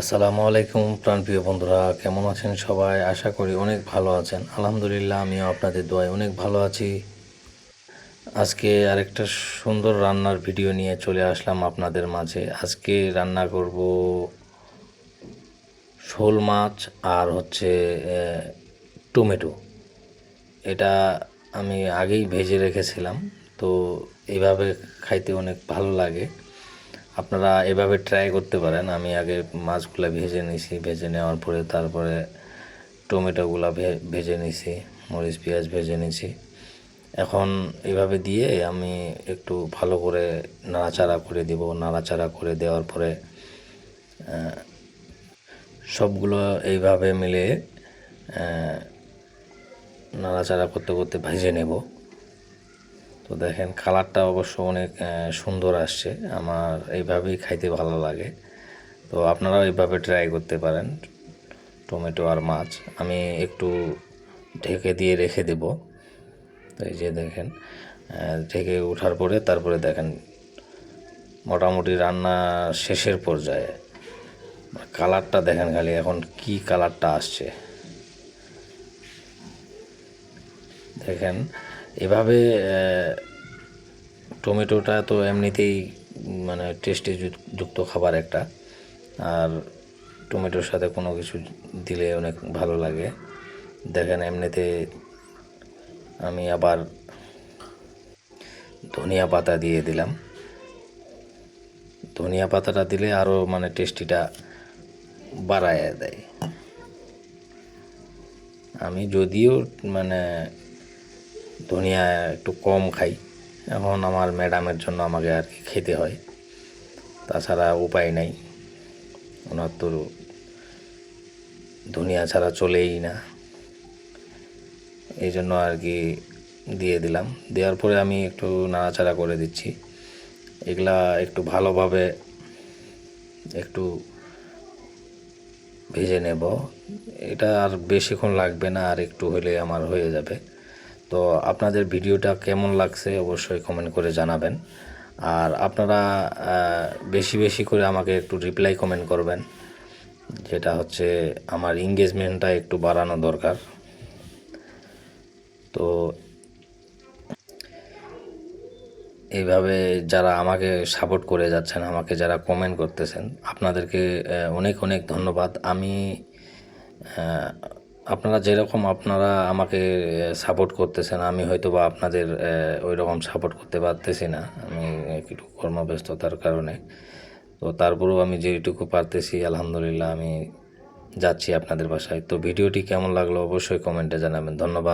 আসসালামু আলাইকুম, প্রাণপ্রিয় বন্ধুরা, কেমন আছেন সবাই? আশা করি অনেক ভালো আছেন। আলহামদুলিল্লাহ, আমিও আপনাদের দোয়ায় অনেক ভালো আছি। আজকে আরেকটা সুন্দর রান্নার ভিডিও নিয়ে চলে আসলাম আপনাদের মাঝে। আজকে রান্না করব শোল মাছ আর হচ্ছে টমেটো। এটা আমি আগেই ভেজে রেখেছিলাম, তো এইভাবে খাইতে অনেক ভালো লাগে। আপনারা এভাবে ট্রাই করতে পারেন। আমি আগে মাছগুলো ভেজে নিছি, ভেজে নেওয়ার পরে তারপরে টমেটোগুলো ভেজে নিছি, মরিচ, পেঁয়াজ ভেজে নিছি। এখন এভাবে দিয়ে আমি একটু ভালো করে নাড়াচাড়া করে দিব। নাড়াচাড়া করে দেওয়ার পরে সবগুলো এইভাবে মিলে নাড়াচাড়া করতে করতে ভেজে নেব। তো দেখেন কালারটা অবশ্য অনেক সুন্দর আসছে। আমার এইভাবেই খাইতে ভালো লাগে। তো আপনারাও এইভাবে ট্রাই করতে পারেন। টমেটো আর মাছ আমি একটু ঢেকে দিয়ে রেখে দেব। তো এই যে দেখেন ঢেকে ওঠার পরে তারপরে দেখেন, মোটামুটি রান্না শেষের পর্যায়ে। কালারটা দেখেন খালি, এখন কি কালারটা আসছে। দেখেন এভাবে টমেটোটা তো এমনিতেই মানে টেস্টি যুক্ত খাবার একটা। আর টমেটোর সাথে কোনো কিছু দিলে অনেক ভালো লাগে। দেখেন এমনিতে আমি আবার ধনিয়া পাতা দিয়ে দিলাম। ধনিয়া পাতাটা দিলে আরও মানে টেস্টিটা বাড়ায় দেয়। আমি যদিও মানে ধনিয়া একটু কম খাই। এখন আমার ম্যাডামের জন্য আমাকে আর কি খেতে হয়। তাছাড়া উপায় নাই। ওনার তো ধনিয়া ছাড়া চলেই না। এই জন্য আর কি দিয়ে দিলাম। দেওয়ার পরে আমি একটু নাড়াচাড়া করে দিচ্ছি। এগুলা একটু ভালোভাবে একটু ভেজে নেব। এটা আর বেশিক্ষণ লাগবে না, আর একটু হলে আমার হয়ে যাবে। তো আপনাদের ভিডিওটা কেমন লাগছে অবশ্যই কমেন্ট করে জানাবেন। আর আপনারা বেশি বেশি করে আমাকে একটু রিপ্লাই কমেন্ট করবেন। যেটা হচ্ছে আমার এঙ্গেজমেন্টটা একটু বাড়ানো দরকার। তো এইভাবে যারা আমাকে সাপোর্ট করে যাচ্ছেন, আমাকে যারা কমেন্ট করতেছেন, আপনাদেরকে অনেক অনেক ধন্যবাদ। আমি আপনারা যেরকম আপনারা আমাকে সাপোর্ট করতেছেন, আমি হয়তো বা আপনাদের ওই রকম সাপোর্ট করতে পারতেছি না। আমি একটু কর্মব্যস্ততার কারণে। তো তারপরেও আমি যেটুকু পারতেছি, আলহামদুলিল্লাহ, আমি যাচ্ছি আপনাদের বাসায়। তো ভিডিওটি কেমন লাগল অবশ্যই কমেন্টে জানাবেন। ধন্যবাদ।